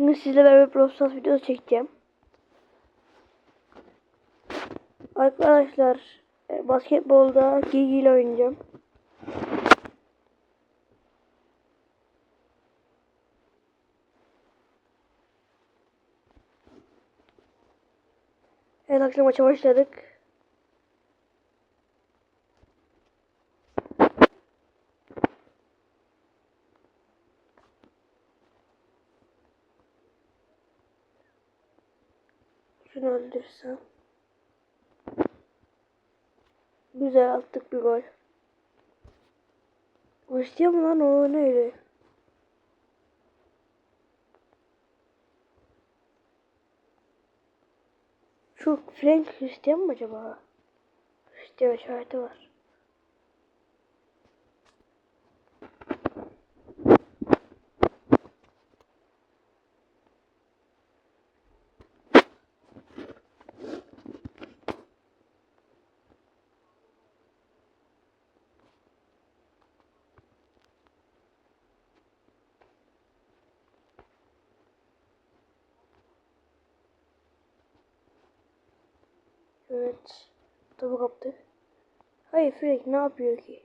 Bugün sizle beraber Brawl videosu çekeceğim. Arkadaşlar e, basketbolda Gigi ile oynayacağım. Evet akşam maça başladık. Şunu öldürsem. Güzel attık bir gol. Hristiyan mı lan o neydi? Şu Frank Hristiyan mı acaba? Hristiyan işareti var. Evet. Topu kaptı. Hayır Frank ne yapıyor ki?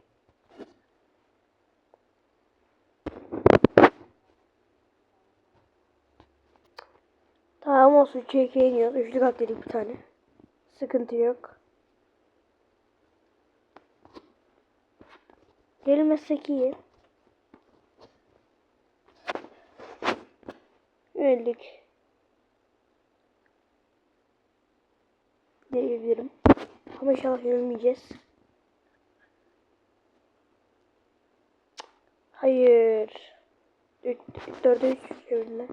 Tamam olsun çekiye iniyoruz. Üçlü kat dedik bir tane. Sıkıntı yok. Gelmezsek iyi. Öldük. Diyebilirim. Ama inşallah yenilmeyeceğiz. Hayır. 4'e 3 çevirdiler.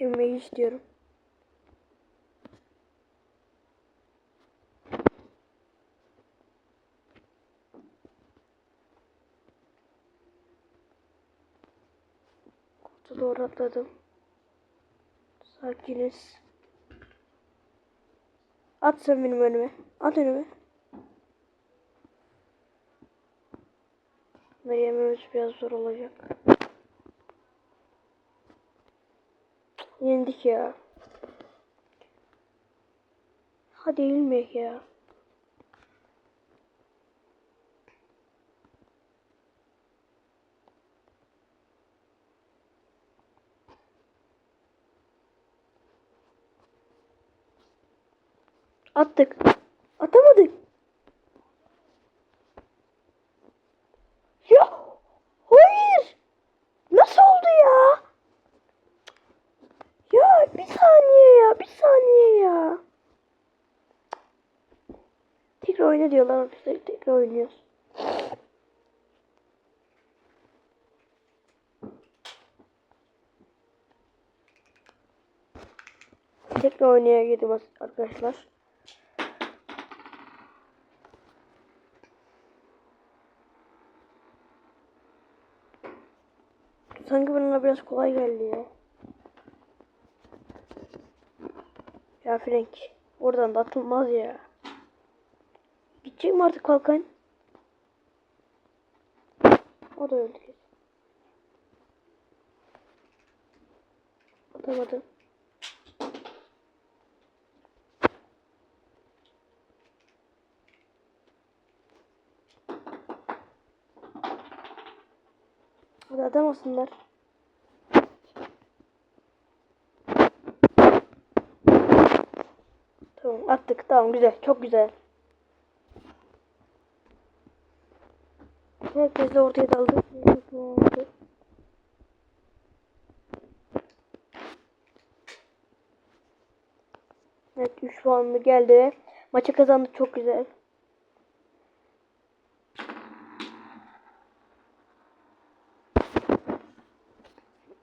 Yenmeyi istiyorum. Kutu doğru atladım. Sakiniz. At sen benim önüme. At önüme. Bunları yememiz biraz zor olacak. Yendik ya. Hadi yenilmek ya. Attık. Atamadık. Ya hayır. Nasıl oldu ya? Ya bir saniye ya bir saniye ya. Tekrar oyna diyorlar arkadaşlar. Tekrar oynuyoruz. Tekrar oynaya girdim arkadaşlar. Sanki bana biraz kolay geldi ya. Ya Frank. Oradan da atılmaz ya. Gidecek mi artık kalkan? O da öldü. Atamadım. Hadi atamasınlar. Tamam attık. Tamam güzel. Çok güzel. Herkes de ortaya daldı. Evet 3 puanlı geldi. Maçı kazandı çok güzel.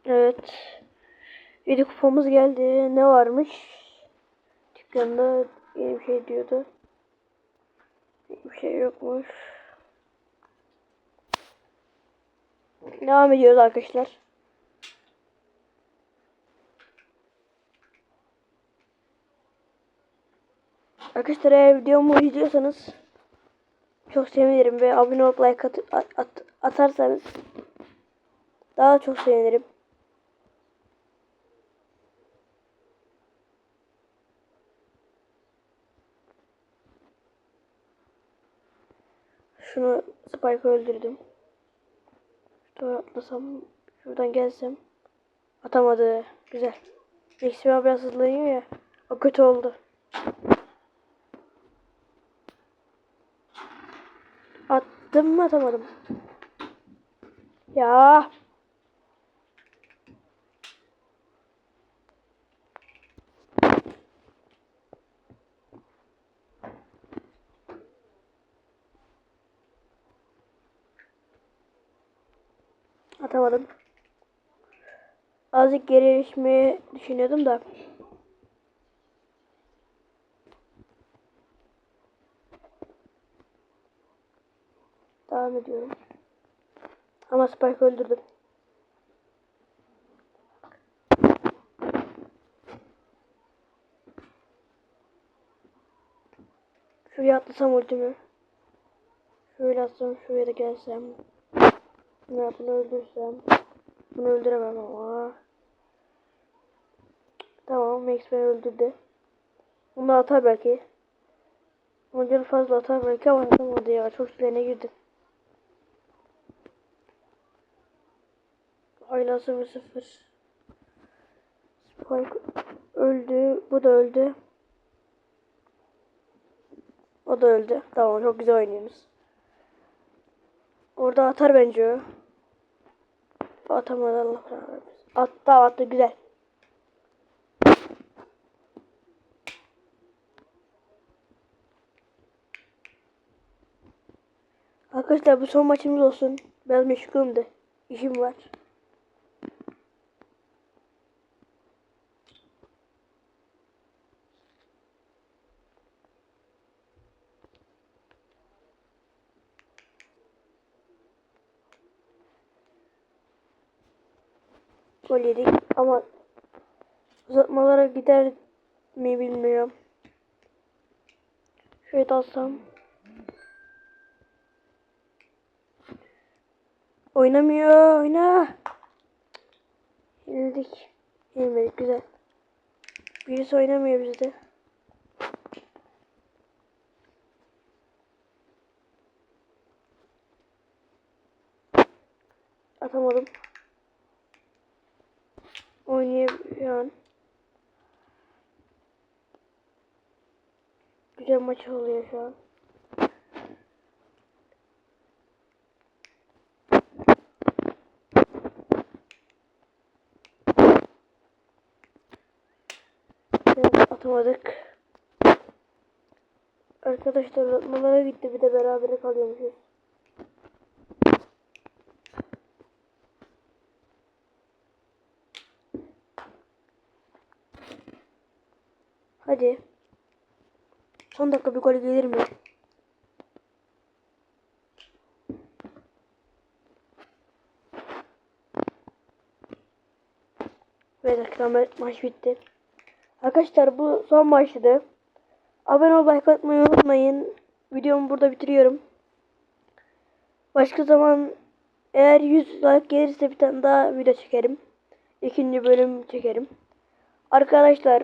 Evet. 7 kupamız geldi. Ne varmış? Dükkanda yeni bir şey diyordu. Bir şey yokmuş. Devam ediyoruz arkadaşlar. Arkadaşlar eğer videomu izliyorsanız çok sevinirim ve abone olup like at, at, atarsanız daha çok sevinirim. Spike'ı öldürdüm. Şuradan atlasam, şuradan gelsem. Atamadı. Güzel. Maximum biraz hızlanıyor ya. O kötü oldu. Attım mı atamadım. Ya. Atamadım. Azıcık geri düşünüyordum da. Devam ediyorum. Ama Spike öldürdüm. Şuraya atlasam ultimi. Şöyle atsam şuraya da gelsem. Ne bunu öldürsem. Bunu öldüremem ama. Tamam Max beni öldürdü. Bunu atar belki. Onun canı fazla atar belki ama atamadı ya. Çok silene girdim. Hala 0 0. Spike öldü. Bu da öldü. O da öldü. Tamam çok güzel oynuyoruz. Orada atar bence o. Atamadı Allah olsun. Attı attı güzel. Arkadaşlar bu son maçımız olsun. Biraz meşgulüm de. İşim var. Gol yedik ama uzatmalara gider mi bilmiyorum. Şöyle de alsam. Oynamıyor. Oyna. Yenildik. Yenilmedik. Güzel. Birisi oynamıyor bizde. Atamadım. Oynuyor Güzel maç oluyor şu an. Atamadık. Arkadaşlar uzatmalara gitti bir de beraber kalıyormuşuz. Hadi. Son dakika bir gol gelir mi? Ve dakika ma- maç bitti. Arkadaşlar bu son maçtı. Abone ol, like atmayı unutmayın. Videomu burada bitiriyorum. Başka zaman eğer 100 like gelirse bir tane daha video çekerim. İkinci bölüm çekerim. Arkadaşlar